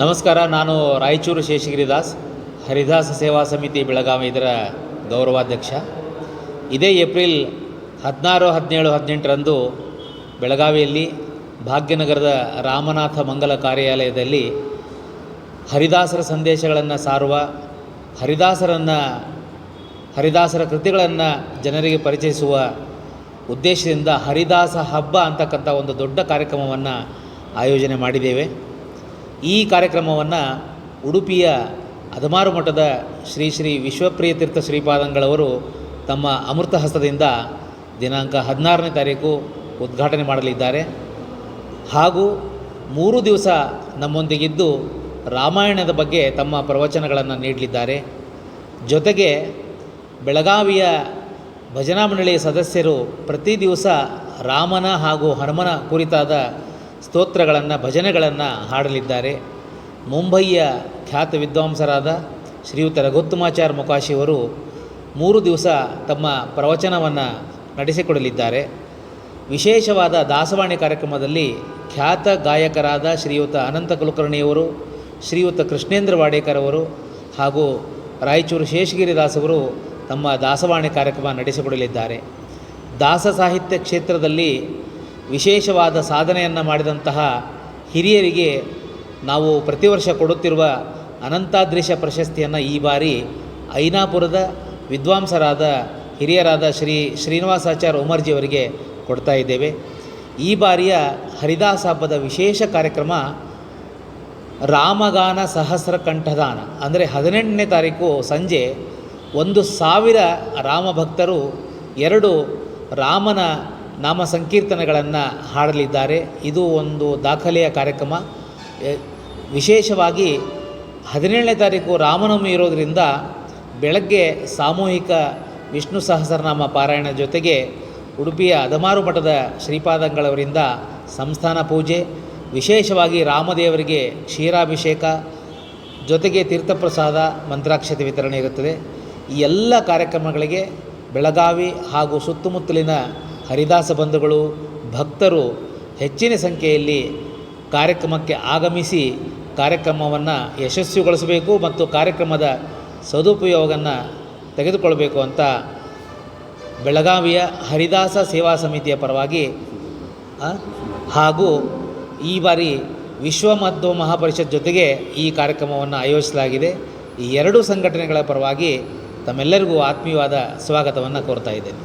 ನಮಸ್ಕಾರ, ನಾನು ರಾಯಚೂರು ಶೇಷಗಿರಿದಾಸ್, ಹರಿದಾಸ ಸೇವಾ ಸಮಿತಿ ಬೆಳಗಾವಿ ಇದರ ಗೌರವಾಧ್ಯಕ್ಷ. ಇದೇ ಏಪ್ರಿಲ್ ಹದಿನಾರು, ಹದಿನೇಳು, ಹದಿನೆಂಟರಂದು ಬೆಳಗಾವಿಯಲ್ಲಿ ಭಾಗ್ಯನಗರದ ರಾಮನಾಥ ಮಂಗಲ ಕಾರ್ಯಾಲಯದಲ್ಲಿ ಹರಿದಾಸರ ಸಂದೇಶಗಳನ್ನು ಸಾರುವ, ಹರಿದಾಸರನ್ನು, ಹರಿದಾಸರ ಕೃತಿಗಳನ್ನು ಜನರಿಗೆ ಪರಿಚಯಿಸುವ ಉದ್ದೇಶದಿಂದ ಹರಿದಾಸ ಹಬ್ಬ ಅಂತಕ್ಕಂಥ ಒಂದು ದೊಡ್ಡ ಕಾರ್ಯಕ್ರಮವನ್ನು ಆಯೋಜನೆ ಮಾಡಿದ್ದೇವೆ. ಈ ಕಾರ್ಯಕ್ರಮವನ್ನು ಉಡುಪಿಯ ಅದಮಾರು ಮಠದ ಶ್ರೀ ಶ್ರೀ ವಿಶ್ವಪ್ರಿಯ ತೀರ್ಥ ಶ್ರೀಪಾದಂಗಳವರು ತಮ್ಮ ಅಮೃತ ಹಸ್ತದಿಂದ ದಿನಾಂಕ ಹದಿನಾರನೇ ತಾರೀಕು ಉದ್ಘಾಟನೆ ಮಾಡಲಿದ್ದಾರೆ. ಹಾಗೂ ಮೂರು ದಿವಸ ನಮ್ಮೊಂದಿಗಿದ್ದು ರಾಮಾಯಣದ ಬಗ್ಗೆ ತಮ್ಮ ಪ್ರವಚನಗಳನ್ನು ನೀಡಲಿದ್ದಾರೆ. ಜೊತೆಗೆ ಬೆಳಗಾವಿಯ ಭಜನಾ ಮಂಡಳಿಯ ಸದಸ್ಯರು ಪ್ರತಿ ದಿವಸ ರಾಮನ ಹಾಗೂ ಹನುಮನ ಕುರಿತಾದ ಸ್ತೋತ್ರಗಳನ್ನು, ಭಜನೆಗಳನ್ನು ಹಾಡಲಿದ್ದಾರೆ. ಮುಂಬಯಿಯ ಖ್ಯಾತ ವಿದ್ವಾಂಸರಾದ ಶ್ರೀಯುತ ರಘುತ್ತಮಾಚಾರ್ ಮುಖಾಶಿಯವರು ಮೂರು ದಿವಸ ತಮ್ಮ ಪ್ರವಚನವನ್ನು ನಡೆಸಿಕೊಡಲಿದ್ದಾರೆ. ವಿಶೇಷವಾದ ದಾಸವಾಣಿ ಕಾರ್ಯಕ್ರಮದಲ್ಲಿ ಖ್ಯಾತ ಗಾಯಕರಾದ ಶ್ರೀಯುತ ಅನಂತ ಕುಲಕರ್ಣಿಯವರು, ಶ್ರೀಯುತ ಕೃಷ್ಣೇಂದ್ರ ವಾಡೇಕರ್ ಅವರು ಹಾಗೂ ರಾಯಚೂರು ಶೇಷಗಿರಿದಾಸವರು ತಮ್ಮ ದಾಸವಾಣಿ ಕಾರ್ಯಕ್ರಮ ನಡೆಸಿಕೊಡಲಿದ್ದಾರೆ. ದಾಸ ಸಾಹಿತ್ಯ ಕ್ಷೇತ್ರದಲ್ಲಿ ವಿಶೇಷವಾದ ಸಾಧನೆಯನ್ನು ಮಾಡಿದಂತಹ ಹಿರಿಯರಿಗೆ ನಾವು ಪ್ರತಿ ವರ್ಷ ಕೊಡುತ್ತಿರುವ ಅನಂತಾದ್ರಿಶ ಪ್ರಶಸ್ತಿಯನ್ನು ಈ ಬಾರಿ ಐನಾಪುರದ ವಿದ್ವಾಂಸರಾದ ಹಿರಿಯರಾದ ಶ್ರೀ ಶ್ರೀನಿವಾಸಾಚಾರ್ಯ ಉಮರ್ಜಿ ಅವರಿಗೆ ಕೊಡ್ತಾ ಇದ್ದೇವೆ. ಈ ಬಾರಿಯ ಹರಿದಾಸ ಹಬ್ಬದ ವಿಶೇಷ ಕಾರ್ಯಕ್ರಮ ರಾಮಗಾನ ಸಹಸ್ರ ಕಂಠದಾನ. ಅಂದರೆ ಹದಿನೆಂಟನೇ ತಾರೀಕು ಸಂಜೆ ಒಂದು ಸಾವಿರ ರಾಮಭಕ್ತರು ಎರಡು ರಾಮನ ನಾಮ ಸಂಕೀರ್ತನೆಗಳನ್ನು ಹಾಡಲಿದ್ದಾರೆ. ಇದು ಒಂದು ದಾಖಲೆಯ ಕಾರ್ಯಕ್ರಮ. ವಿಶೇಷವಾಗಿ ಹದಿನೇಳನೇ ತಾರೀಕು ರಾಮನವಮಿ ಇರೋದರಿಂದ ಬೆಳಗ್ಗೆ ಸಾಮೂಹಿಕ ವಿಷ್ಣು ಸಹಸ್ರನಾಮ ಪಾರಾಯಣ ಜೊತೆಗೆ ಉಡುಪಿಯ ಅದಮಾರು ಮಠದ ಶ್ರೀಪಾದಂಗಳವರಿಂದ ಸಂಸ್ಥಾನ ಪೂಜೆ, ವಿಶೇಷವಾಗಿ ರಾಮದೇವರಿಗೆ ಕ್ಷೀರಾಭಿಷೇಕ ಜೊತೆಗೆ ತೀರ್ಥಪ್ರಸಾದ, ಮಂತ್ರಾಕ್ಷತೆ ವಿತರಣೆ ಇರುತ್ತದೆ. ಈ ಎಲ್ಲ ಕಾರ್ಯಕ್ರಮಗಳಿಗೆ ಬೆಳಗಾವಿ ಹಾಗೂ ಸುತ್ತಮುತ್ತಲಿನ ಹರಿದಾಸ ಬಂಧುಗಳು, ಭಕ್ತರು ಹೆಚ್ಚಿನ ಸಂಖ್ಯೆಯಲ್ಲಿ ಕಾರ್ಯಕ್ರಮಕ್ಕೆ ಆಗಮಿಸಿ ಕಾರ್ಯಕ್ರಮವನ್ನು ಯಶಸ್ವಿಗೊಳಿಸಬೇಕು ಮತ್ತು ಕಾರ್ಯಕ್ರಮದ ಸದುಪಯೋಗವನ್ನು ತೆಗೆದುಕೊಳ್ಬೇಕು ಅಂತ ಬೆಳಗಾವಿಯ ಹರಿದಾಸ ಸೇವಾ ಸಮಿತಿಯ ಪರವಾಗಿ ಹಾಗೂ ಈ ಬಾರಿ ವಿಶ್ವ ಮಧ್ಯ ಮಹಾಪರಿಷತ್ ಜೊತೆಗೆ ಈ ಕಾರ್ಯಕ್ರಮವನ್ನು ಆಯೋಜಿಸಲಾಗಿದೆ. ಈ ಎರಡೂ ಸಂಘಟನೆಗಳ ಪರವಾಗಿ ತಮ್ಮೆಲ್ಲರಿಗೂ ಆತ್ಮೀಯವಾದ ಸ್ವಾಗತವನ್ನು ಕೋರ್ತಾ ಇದ್ದೇನೆ.